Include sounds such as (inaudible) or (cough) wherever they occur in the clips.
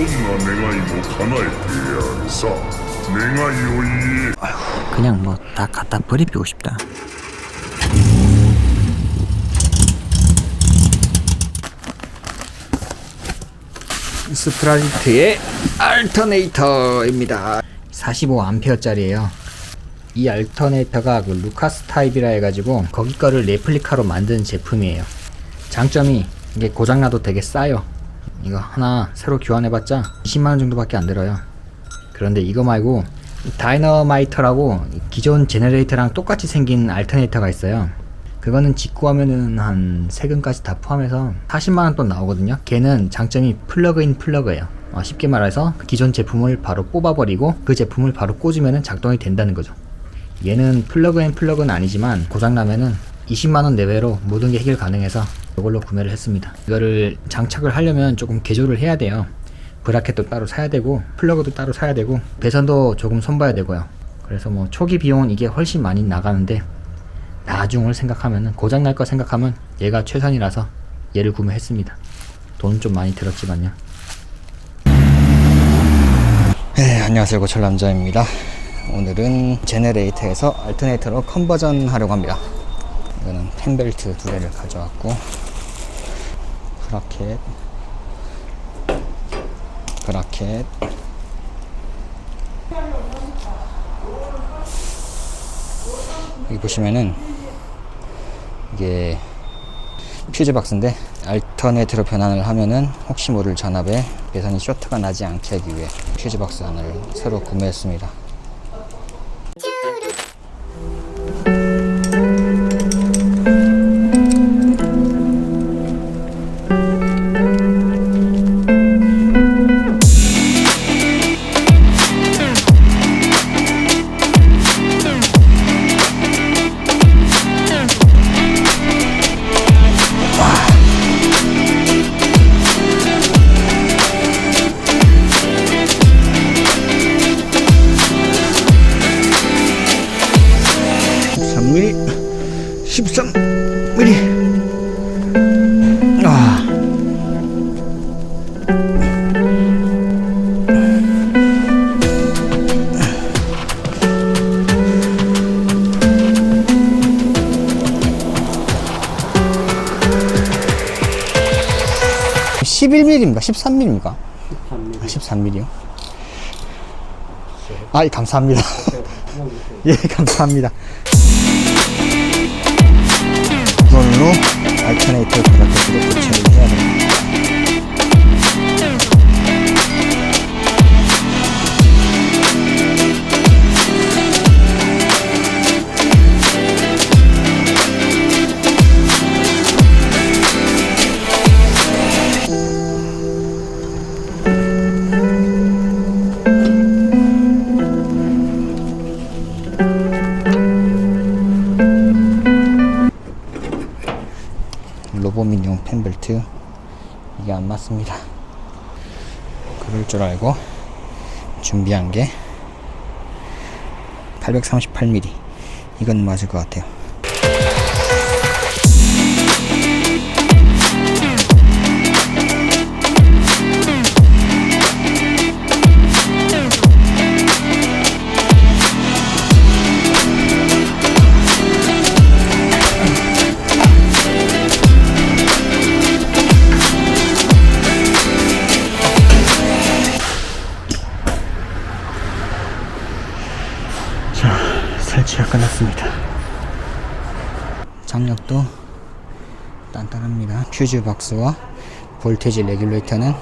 な願いも叶えてやるさ願いを言え 그냥 뭐 다 갖다 버리고 싶다. 스프라이트의 알터네이터입니다. 45A짜리예요. 이 알터네이터가 그 루카스 타입이라 해가지고 거기 거를 레플리카로 만든 제품이에요. 장점이 이게 고장나도 되게 싸요. 이거 하나 새로 교환해봤자 20만원 정도밖에 안 들어요. 그런데 이거 말고 이 다이너마이터라고 기존 제너레이터랑 똑같이 생긴 알터네이터가 있어요. 그거는 직구하면은 한 세금까지 다 포함해서 40만원 돈 나오거든요. 걔는 장점이 플러그인 플러그예요. 어, 쉽게 말해서 기존 제품을 바로 뽑아버리고 그 제품을 바로 꽂으면 작동이 된다는 거죠. 얘는 플러그인 플러그는 아니지만 고장나면은 20만원 내외로 모든 게 해결 가능해서 이걸로 구매를 했습니다. 이거를 장착을 하려면 조금 개조를 해야 돼요. 브라켓도 따로 사야 되고 플러그도 따로 사야 되고 배선도 조금 손봐야 되고요. 그래서 뭐 초기 비용은 이게 훨씬 많이 나가는데 나중을 생각하면은 고장 날 거 생각하면 얘가 최선이라서 얘를 구매했습니다. 돈 좀 많이 들었지만요. 네, 안녕하세요. 고철 남자입니다. 오늘은 제네레이터에서 알터네이터로 컨버전 하려고 합니다. 이거는 펜벨트 두 개를 가져왔고 브라켓 브라켓 여기 보시면은 이게 퓨즈 박스인데 알터네이트로 변환을 하면은 혹시 모를 전압에 배선이 쇼트가 나지 않게 하기 위해 퓨즈 박스 하나를 새로 구매했습니다. 13mm. 아. (11mm입니까) (13mm입니까) 13mm. 아, 감사합니다. (laughs) 예, 감사합니다. 이걸로 알터네이터 브라켓으로 교체를 해야 됩니 다. 로보민용 펜벨트 이게 안 맞습니다. 그럴 줄 알고 준비한 게 838mm 이건 맞을 것 같아요. 끝났습니다. 장력도 단단합니다. 퓨즈 박스와 볼테지 레귤레이터는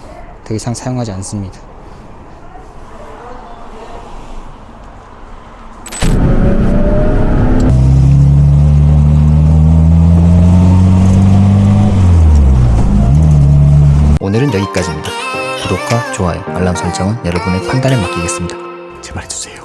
더 이상 사용하지 않습니다. 오늘은 여기까지입니다. 구독과 좋아요, 알람 설정은 여러분의 판단에 맡기겠습니다. 제발 해주세요.